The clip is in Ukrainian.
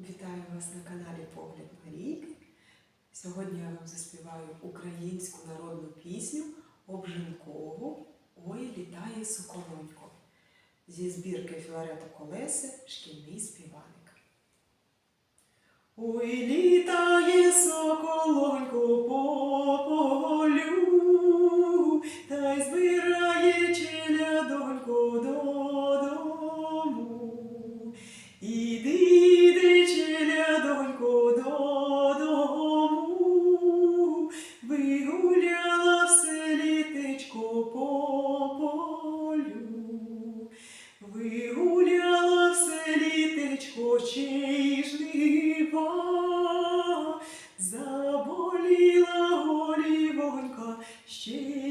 Вітаю вас на каналі Погляд Марійки. Сьогодні я вам заспіваю українську народну пісню Обжинкову Ой літає соколонько зі збірки Філарета Колеси Шкільний співаник. Ой літає соколонько Сонечко чижлива, заболіла голівонька ще.